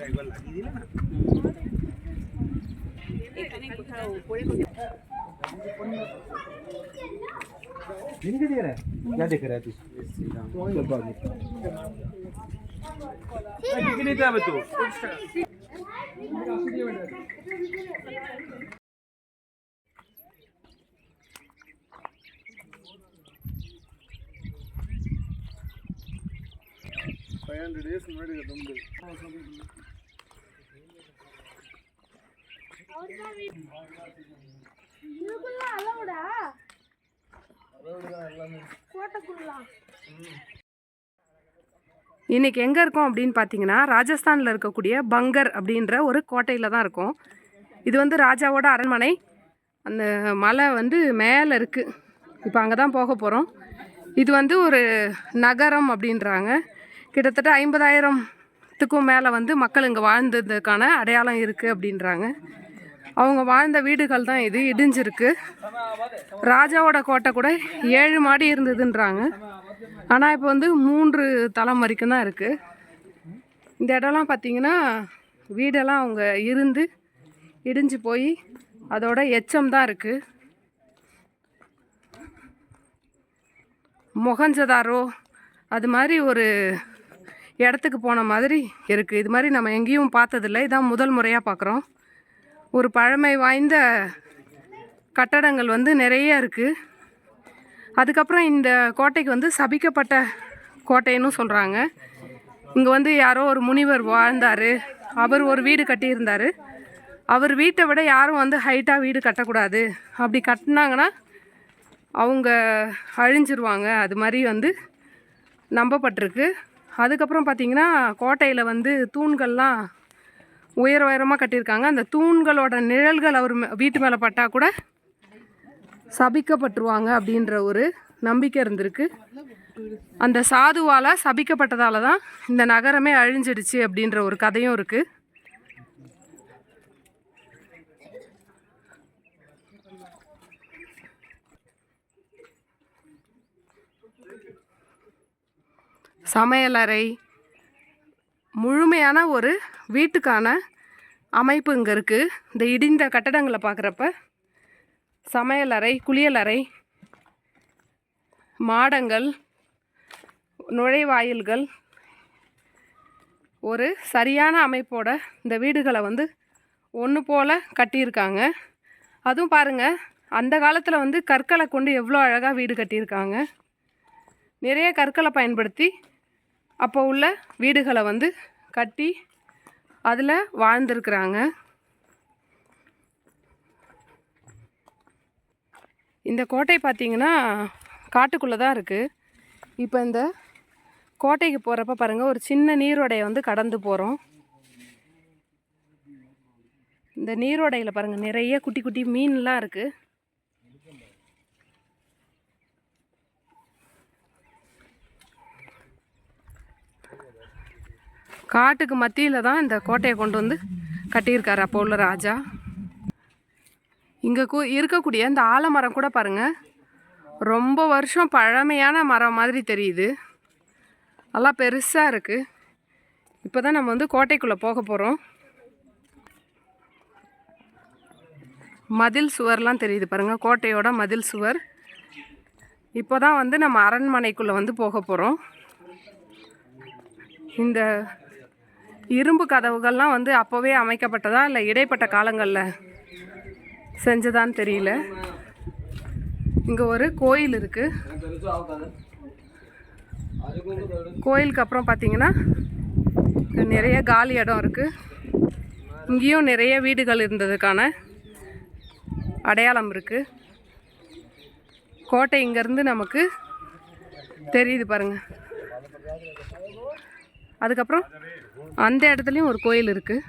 একবার লাগিয়ে দিলে না এখানে কোথাও উপরে दे रहा है क्या देख रहा है तू कितने तू ஃபைவ் ஹண்ட்ரட் இயர்ஸ் முன்னாடி அலவுடா கோட்டைக்குள்ளா? இன்றைக்கி எங்கே இருக்கோம் அப்படின்னு பார்த்தீங்கன்னா ராஜஸ்தானில் இருக்கக்கூடிய பங்கர் அப்படின்ற ஒரு கோட்டையில் தான் இருக்கோம். இது வந்து ராஜாவோட அரண்மனை. அந்த மலை வந்து மேலே இருக்குது இப்போ அங்கே தான் போக போகிறோம் இது வந்து ஒரு நகரம் அப்படின்றாங்க. கிட்டத்தட்ட ஐம்பதாயிரத்துக்கும் மேலே வந்து மக்கள் இங்கே வாழ்ந்ததுக்கான அடையாளம் இருக்குது அப்படின்றாங்க. அவங்க வாழ்ந்த வீடுகள் தான் இது இடிஞ்சிருக்கு. ராஜாவோட கோட்டை கூட ஏழு மாடி இருந்ததுன்றாங்க. ஆனால் இப்போ வந்து மூன்று தளம் வரைக்கும் தான் இருக்குது இந்த இடம்லாம் பார்த்தீங்கன்னா வீடெல்லாம் அவங்க இருந்து இடிஞ்சு போய் அதோட எச்சம் தான் இருக்குது மொகஞ்சதாரோ அது மாதிரி ஒரு இடத்துக்கு போன மாதிரி இருக்குது இது மாதிரி நம்ம எங்கேயும் பார்த்ததில்ல. இதான் முதல் முறையாக பார்க்குறோம். ஒரு பழமை வாய்ந்த கட்டடங்கள் வந்து நிறைய இருக்குது அதுக்கப்புறம் இந்த கோட்டைக்கு வந்து சபிக்கப்பட்ட கோட்டைன்னு சொல்கிறாங்க இங்கே வந்து யாரோ ஒரு முனிவர் வாழ்ந்தார். அவர் ஒரு வீடு கட்டியிருந்தார். அவர் வீட்டை விட யாரும் வந்து ஹைட்டாக வீடு கட்டக்கூடாது. அப்படி கட்டினாங்கன்னா அவங்க அழிஞ்சிருவாங்க. அது மாதிரி வந்து நம்பப்பட்டிருக்கு. அதுக்கப்புறம் பார்த்திங்கன்னா கோட்டையில் வந்து தூண்கள்லாம் உயர உயரமாக கட்டியிருக்காங்க. அந்த தூண்களோட நிழல்கள் அவர் மே- வீட்டு மேலே பட்டால் கூட சபிக்கப்பட்டுருவாங்க அப்படின்ற ஒரு நம்பிக்கை இருந்திருக்கு. அந்த சாதுவால் சபிக்கப்பட்டதால தான் இந்த நகரமே அழிஞ்சிடுச்சு அப்படின்ற ஒரு கதையும் இருக்குது சமையலறை முழுமையான ஒரு வீட்டுக்கான அமைப்பு இங்கே இருக்குது இந்த இடிந்த கட்டடங்களை பார்க்குறப்ப சமையலறை குளியலறை மாடங்கள் நுழைவாயில்கள் ஒரு சரியான அமைப்போட இந்த வீடுகளை வந்து ஒன்று போல் கட்டியிருக்காங்க. அதுவும் பாருங்கள் அந்த காலத்தில் வந்து கற்களை கொண்டு எவ்வளோ அழகாக வீடு கட்டியிருக்காங்க. நிறைய கற்களை பயன்படுத்தி அப்போ உள்ள வீடுகளை வந்து கட்டி அதில் வாழ்ந்துருக்குறாங்க. இந்த கோட்டை பார்த்தீங்கன்னா காட்டுக்குள்ளே தான் இருக்குது இப்போ இந்த கோட்டைக்கு போகிறப்ப பாருங்கள் ஒரு சின்ன நீரோடையை வந்து கடந்து போகிறோம் இந்த நீரோடையில் பாருங்கள் நிறைய குட்டி குட்டி மீன்லாம் இருக்குது காட்டுக்கு மத்தியில் தான் இந்த கோட்டையை கொண்டு வந்து கட்டியிருக்காரு அப்போ உள்ள ராஜா. இங்கே கூ இருக்கக்கூடிய இந்த ஆலமரம் கூட பாருங்கள் ரொம்ப வருஷம் பழமையான மரம் மாதிரி தெரியுது. நல்லா பெருசாக இருக்குது இப்போ தான் நம்ம வந்து கோட்டைக்குள்ளே போக போகிறோம் மதில் சுவர்லாம் தெரியுது பாருங்கள் கோட்டையோட மதில் சுவர். இப்போ தான் வந்து நம்ம அரண்மனைக்குள்ளே வந்து போக போகிறோம் இந்த இரும்பு கதவுகள்லாம் வந்து அப்போவே அமைக்கப்பட்டதா இல்லை இடைப்பட்ட காலங்களில் செஞ்சதான்னு தெரியல. இங்கே ஒரு கோயில் இருக்குது கோயிலுக்கு அப்புறம் பார்த்தீங்கன்னா நிறைய காலி இடம் இருக்குது இங்கேயும் நிறைய வீடுகள் இருந்ததுக்கான அடையாளம் இருக்குது கோட்டை இங்கேருந்து நமக்கு தெரியுது பாருங்கள் அதுக்கப்புறம் அந்த இடத்துலையும் ஒரு கோயில் இருக்குது